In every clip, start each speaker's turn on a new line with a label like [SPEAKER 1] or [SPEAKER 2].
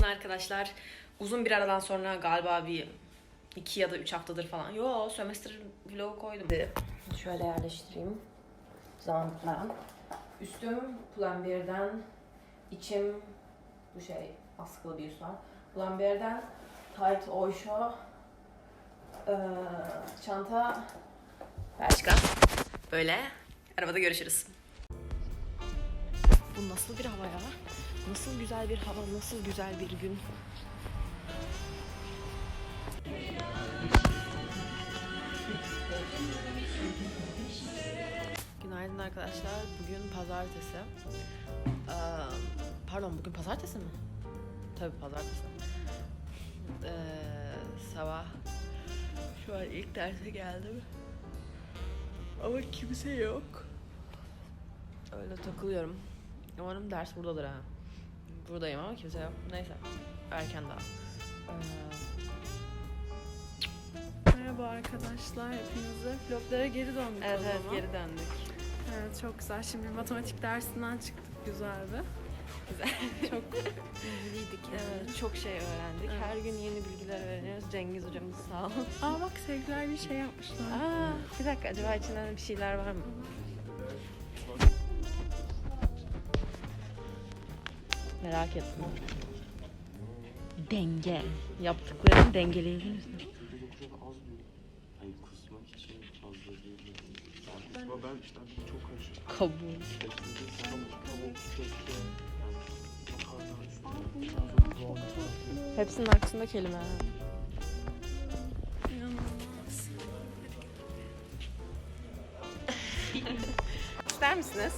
[SPEAKER 1] Günaydın arkadaşlar. Uzun bir aradan sonra galiba bir iki ya da üç haftadır falan. Yo, sömestr vlogu koydum. Şöyle yerleştireyim. Zamanlıklarım. Üstüm Pull&Bear'den, içim bu şey askılı bir üst var. Pull&Bear'den tight oysho, ee, çanta, Bershka. Böyle. Arabada görüşürüz. Bu nasıl bir hava ya? Nasıl güzel bir hava, nasıl güzel bir gün. Günaydın arkadaşlar. Bugün pazartesi. Ee, pardon bugün pazartesi mi? Tabii pazartesi. Ee, sabah şu an ilk derse geldim. Ama kimse yok. Öyle takılıyorum. Umarım ders buradadır ha. Buradayım ama kimse yok. Neyse. Erken daha. Ee,
[SPEAKER 2] Merhaba arkadaşlar hepinize. Vloglara geri döndük
[SPEAKER 1] evet
[SPEAKER 2] o
[SPEAKER 1] evet
[SPEAKER 2] zaman.
[SPEAKER 1] geri döndük.
[SPEAKER 2] Evet çok güzel. Şimdi matematik dersinden çıktık güzel bir.
[SPEAKER 1] Güzel.
[SPEAKER 2] Çok ilgiliydik yani.
[SPEAKER 1] Evet, çok şey öğrendik.
[SPEAKER 2] Evet.
[SPEAKER 1] Her gün yeni bilgiler öğreniyoruz. Cengiz hocamız sağ olsun.
[SPEAKER 2] Aa bak sevgiler bir şey yapmışlar.
[SPEAKER 1] Aa, bir dakika acaba içinden bir şeyler var mı? Merak ettim. Denge. Yaptıklarını
[SPEAKER 3] diyor. Hayır kusmak için fazla değil. Yani kusma ben işte çok karışık. Üstüne.
[SPEAKER 1] Hepsinin arkasında kelime. İster misiniz?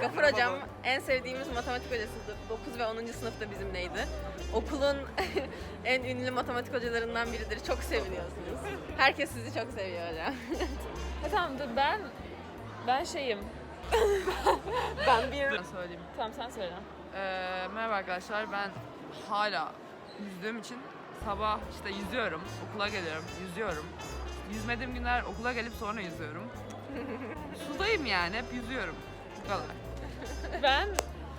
[SPEAKER 1] Gafur hocam en sevdiğimiz matematik hocasıydı. 9 ve 10. sınıfta bizimleydi. Okulun en ünlü matematik hocalarından biridir. Çok seviniyorsunuz. Herkes sizi çok seviyor hocam.
[SPEAKER 2] Ha, tamam dur ben ben şeyim.
[SPEAKER 1] Ben bir
[SPEAKER 4] Ben söyleyeyim.
[SPEAKER 2] Tamam sen söyle.
[SPEAKER 4] Ee, merhaba arkadaşlar. Ben hala yüzdüğüm için sabah işte yüzüyorum, okula geliyorum, yüzüyorum. Yüzmediğim günler okula gelip sonra yüzüyorum. Sudayım yani, hep yüzüyorum. Bu kadar.
[SPEAKER 2] Ben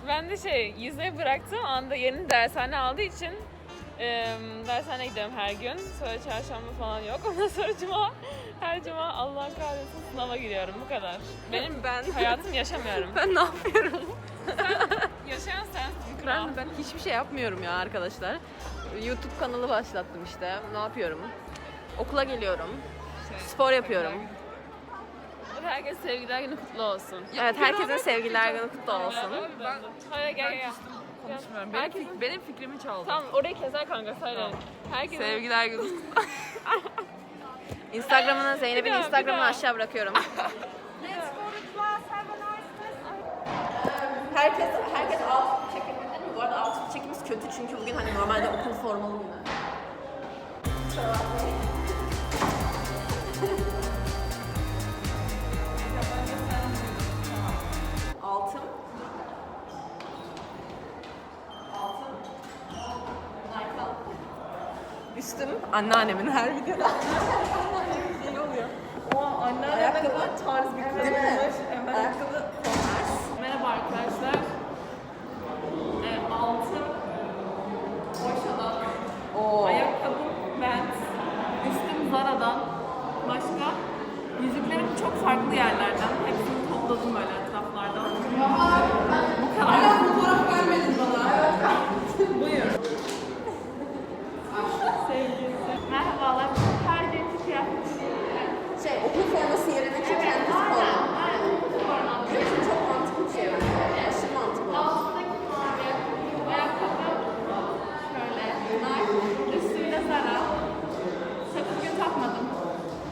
[SPEAKER 2] ben de şey yüzmeyi bıraktığım anda yeni dershane aldığı için e, dershaneye gidiyorum her gün. Sonra çarşamba falan yok. Ondan sonra cuma her cuma Allah kahretsin sınava giriyorum bu kadar. Benim
[SPEAKER 1] Ben-
[SPEAKER 2] hayatım yaşamıyorum.
[SPEAKER 1] ben ne yapıyorum?
[SPEAKER 2] Yaşayan sensin kral.
[SPEAKER 1] Ben, ben hiçbir şey yapmıyorum ya arkadaşlar. YouTube kanalı başlattım işte. Ne yapıyorum? Okula geliyorum. Spor yapıyorum.
[SPEAKER 2] Herkes sevgiler günü kutlu olsun.
[SPEAKER 1] Evet herkesin sevgiler günü kutlu olsun.
[SPEAKER 4] Ben
[SPEAKER 2] Hayır gel gel
[SPEAKER 4] konuşmuyorum. Benim,
[SPEAKER 2] Herkes-
[SPEAKER 4] fik- benim fikrimi çaldı.
[SPEAKER 2] Tamam orayı keser kanka söyle. Herkes
[SPEAKER 4] Sevgiler günü.
[SPEAKER 1] Instagram'ını Zeynep'in
[SPEAKER 2] Bir daha, bir
[SPEAKER 1] Instagram'ını
[SPEAKER 2] daha.
[SPEAKER 1] aşağı bırakıyorum. Herkes herkes outfit çekebilir mi? Bu arada outfit çekimiz kötü çünkü bugün hani normalde okul formalı günü. Üstüm anneannemin her videoda. şey oluyor. Oha anneannemin ayakkabı tarz bir kız. Değil mi? Ayakkabı Converse.
[SPEAKER 2] Merhaba arkadaşlar. E, altın Boşadan.
[SPEAKER 1] Oo.
[SPEAKER 2] Ayakkabım Vans. Üstüm Zara'dan. Başka? Yüzüklerim çok farklı yerlerden. Hepsini topladım böyle etraflardan. Bu kadar. fotoğraf vermedin bana. Buyur. Sevgilisi. Merhabalar. Her gün kıyafet
[SPEAKER 1] Şey okul forması yerine çünkü kendisi forma. Benim için çok mantıklı bir şey bence. Aşırı mantıklı.
[SPEAKER 2] Altındaki mavi ayakkabı şöyle. Nike. Üstünde Zara. Sakın gün takmadım.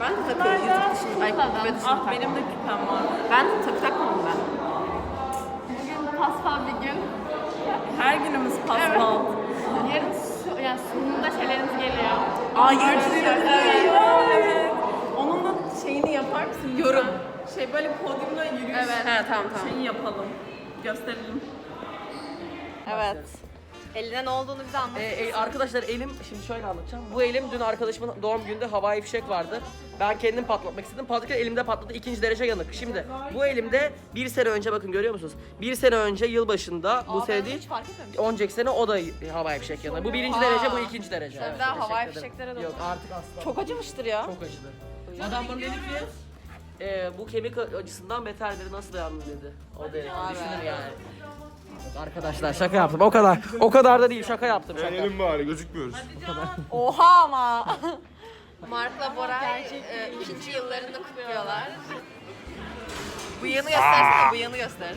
[SPEAKER 1] Ben de takıyorum yüzük dışında. Ay
[SPEAKER 2] Kıladan.
[SPEAKER 1] küpe dışında
[SPEAKER 2] Ah
[SPEAKER 1] takmam.
[SPEAKER 2] benim de küpem var.
[SPEAKER 1] Ben de takı takmadım ben.
[SPEAKER 2] Bugün paspal bir gün.
[SPEAKER 1] Her günümüz paspal.
[SPEAKER 2] Yarın su, yani sunumda şeyleriniz geliyor.
[SPEAKER 1] Aa görüşürüz.
[SPEAKER 2] Evet.
[SPEAKER 1] Evet. Onun da şeyini yapar mısın? Yorum.
[SPEAKER 2] Şey böyle podyumda yürüyüş
[SPEAKER 1] Evet. He tamam tamam.
[SPEAKER 2] şeyi yapalım. Gösterelim.
[SPEAKER 1] Evet. Eline ne olduğunu bize anlat.
[SPEAKER 5] Ee, e, arkadaşlar elim şimdi şöyle anlatacağım. Bu elim dün arkadaşımın doğum gününde havai fişek vardı. Ben kendim patlatmak istedim. Patlatırken elimde patladı. ikinci derece yanık. Şimdi bu elimde bir sene önce bakın görüyor musunuz? Bir sene önce yılbaşında bu sene değil.
[SPEAKER 1] fark etmemiştim.
[SPEAKER 5] Önceki sene o da havai fişek yanığı. Bu birinci derece, bu ikinci derece.
[SPEAKER 1] Sen daha
[SPEAKER 5] teşekkür
[SPEAKER 1] havai
[SPEAKER 5] ederim.
[SPEAKER 1] fişeklere
[SPEAKER 5] Yok
[SPEAKER 1] dokun.
[SPEAKER 5] artık asla.
[SPEAKER 1] Çok acımıştır ya.
[SPEAKER 5] Çok acıdı. Adam bana dedi ki e, bu kemik acısından beterleri nasıl dayandın dedi. O derece düşünür yani. Arkadaşlar şaka yaptım. O kadar. O kadar da değil. Şaka yaptım. Şaka.
[SPEAKER 6] Elim bari gözükmüyoruz.
[SPEAKER 1] Oha ama. Mark'la Boray e, ikinci yıllarını kutluyorlar. Bıyığını göstersene, bıyığını göster.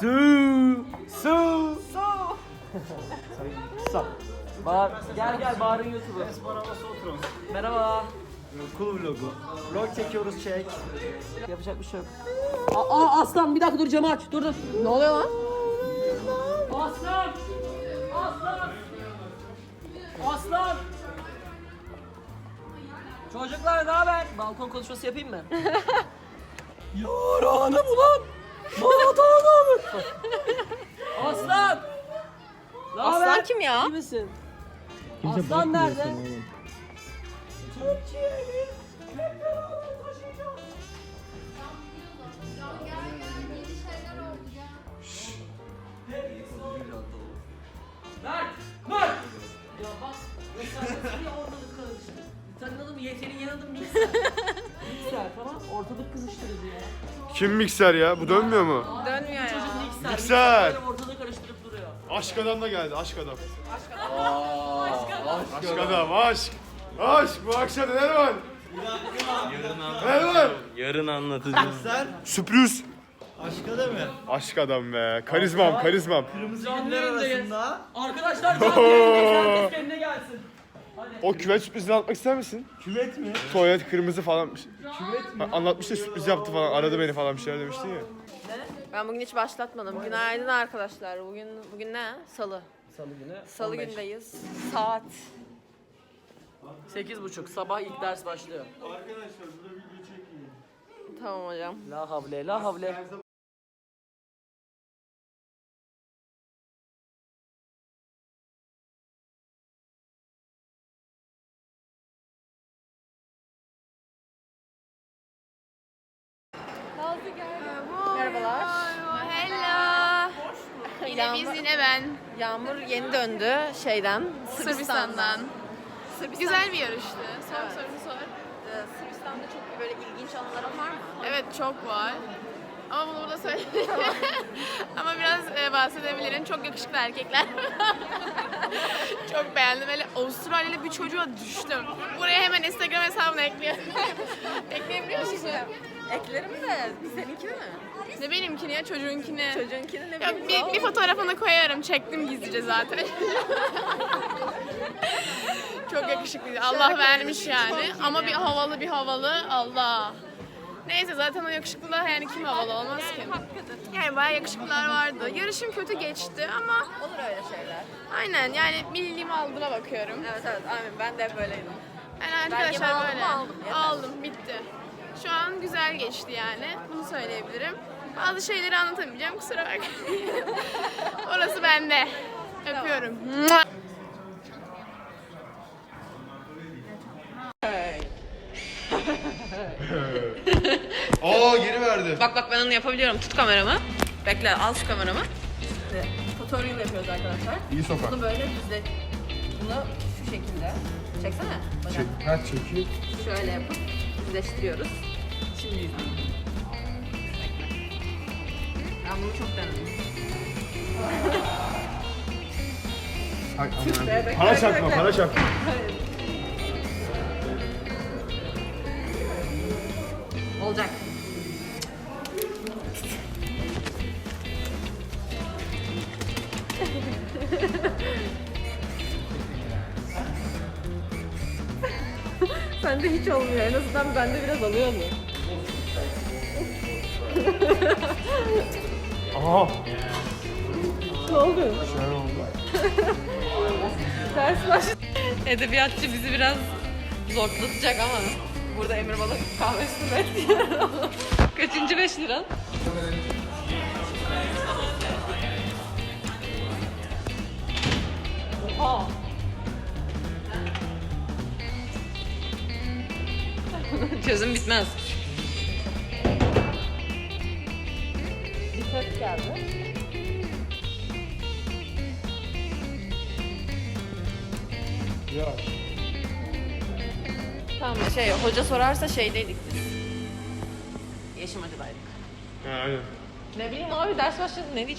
[SPEAKER 5] Su. Su. Su. Su. Bağır. Gel gel bağırın YouTube'u. Merhaba.
[SPEAKER 6] Cool vlogu. Vlog çekiyoruz çek.
[SPEAKER 5] Yapacak bir şey yok. Aa, aa, aslan bir dakika dur camı aç. Dur dur.
[SPEAKER 1] Ne oluyor lan?
[SPEAKER 5] Aslan! Aslan! Aslan! Çocuklar ne haber? Balkon konuşması yapayım mı? Yaranım ulan! Matanım! Aslan! Ne
[SPEAKER 1] Aslan
[SPEAKER 5] haber?
[SPEAKER 1] kim ya?
[SPEAKER 5] İyi misin? Aslan nerede? Türkiye'nin hep beraber taşıyacağız. Mert! Mert! Ya bak, mesela niye ortalık karıştı? Senin adın yetenin yan adım mikser. mikser tamam, ortalık kızıştırıcı ya.
[SPEAKER 6] Kim mikser ya? Bu dönmüyor mu?
[SPEAKER 1] Dönmüyor ya.
[SPEAKER 5] Çocuk mikser.
[SPEAKER 6] Mikser.
[SPEAKER 5] ortalığı karıştırıp duruyor.
[SPEAKER 6] Aşk adam da geldi. Aşk adam. Aşk adam. Aşk. Aşk. Bu akşam neler var? Neler var?
[SPEAKER 7] Yarın anlatacağım.
[SPEAKER 6] Sürpriz.
[SPEAKER 8] Aşka da mı?
[SPEAKER 6] Aşk adam be. Karizmam, karizmam.
[SPEAKER 8] Kırmızı
[SPEAKER 5] Canlı
[SPEAKER 8] günler
[SPEAKER 5] yayındayız.
[SPEAKER 8] arasında
[SPEAKER 5] Arkadaşlar canlı yayındayız. Herkes kendine gelsin.
[SPEAKER 6] O küvet sürprizini anlatmak ister misin?
[SPEAKER 8] küvet mi?
[SPEAKER 6] Tuvalet kırmızı falan.
[SPEAKER 8] Küvet mi?
[SPEAKER 6] Ha, Anlatmıştı sürpriz yaptı falan. Aradı beni falan bir şeyler demiştin ya.
[SPEAKER 1] Ben bugün hiç başlatmadım. Günaydın arkadaşlar. Bugün bugün ne? Salı.
[SPEAKER 5] Salı günü.
[SPEAKER 1] Salı
[SPEAKER 5] 15.
[SPEAKER 1] gündeyiz. Saat.
[SPEAKER 5] 8.30 sabah ilk ders başlıyor.
[SPEAKER 1] Tamam hocam.
[SPEAKER 5] La havle la havle.
[SPEAKER 1] Merhabalar.
[SPEAKER 9] Hello. Yine biz yine ben.
[SPEAKER 1] Yağmur yeni döndü şeyden.
[SPEAKER 9] Sırbistan'dan.
[SPEAKER 1] Sırbistan,
[SPEAKER 9] Güzel bir yarıştı. Sor
[SPEAKER 1] Evet.
[SPEAKER 9] sorunu sor.
[SPEAKER 1] Ee, Sırbistan'da çok böyle ilginç anıların var mı?
[SPEAKER 9] Evet çok var. Ama bunu burada söyleyeyim. Ama biraz e, bahsedebilirim. Çok yakışıklı erkekler. çok beğendim. Böyle Avustralyalı bir çocuğa düştüm. Buraya hemen Instagram hesabını ekliyorum. Ekleyebiliyor musun?
[SPEAKER 1] Eklerim de seninkini mi?
[SPEAKER 9] Ne benimkini ya çocuğunkini.
[SPEAKER 1] Çocuğunkini ne
[SPEAKER 9] Yok bir, bir fotoğrafını koyarım. Çektim gizlice zaten. Çok yakışıklıydı. Allah vermiş yani. Ama bir havalı bir havalı. Allah. Neyse zaten o yakışıklılar yani kim havalı olmaz ki. Yani bayağı yakışıklılar vardı. Yarışım kötü geçti ama
[SPEAKER 1] Olur öyle şeyler.
[SPEAKER 9] aynen yani milliğimi aldığıma bakıyorum.
[SPEAKER 1] Evet evet amin ben de hep böyleydim.
[SPEAKER 9] Yani arkadaşlar
[SPEAKER 1] aldım
[SPEAKER 9] böyle.
[SPEAKER 1] Aldım, yeter.
[SPEAKER 9] Aldım bitti. Şu an güzel geçti yani. Bunu söyleyebilirim. Bazı şeyleri anlatamayacağım kusura bakmayın. Orası bende. Öpüyorum. Mua.
[SPEAKER 6] Aa geri verdi.
[SPEAKER 1] Bak bak ben onu yapabiliyorum. Tut kameramı. Bekle al şu kameramı. Şimdi tutorial yapıyoruz arkadaşlar.
[SPEAKER 6] İyi sokak.
[SPEAKER 1] Bunu böyle düzle... Bunu şu şekilde. Çeksene. Bacak.
[SPEAKER 6] Ha çekiyor.
[SPEAKER 1] Şöyle yapıp düzleştiriyoruz. Şimdi izleyin. Ben bunu çok denedim.
[SPEAKER 6] Para çarpma, para çarpma.
[SPEAKER 1] Olacak. Sende hiç olmuyor. En azından bende biraz alıyor mu?
[SPEAKER 6] Aha.
[SPEAKER 1] Ne oldu?
[SPEAKER 6] Şöyle oldu.
[SPEAKER 1] Ters baş. Edebiyatçı bizi biraz zorlatacak ama burada Emir bana kahvesini bekliyor. Kaçıncı 5 liran? Oha. Çözüm bitmez.
[SPEAKER 10] Bir ses geldi.
[SPEAKER 6] Ya.
[SPEAKER 1] Tamam şey hoca sorarsa şeydeydik biz. Yeşim Hacı'daydık.
[SPEAKER 6] Ha, aynen.
[SPEAKER 10] Ne bileyim abi ders başladı ne diyecek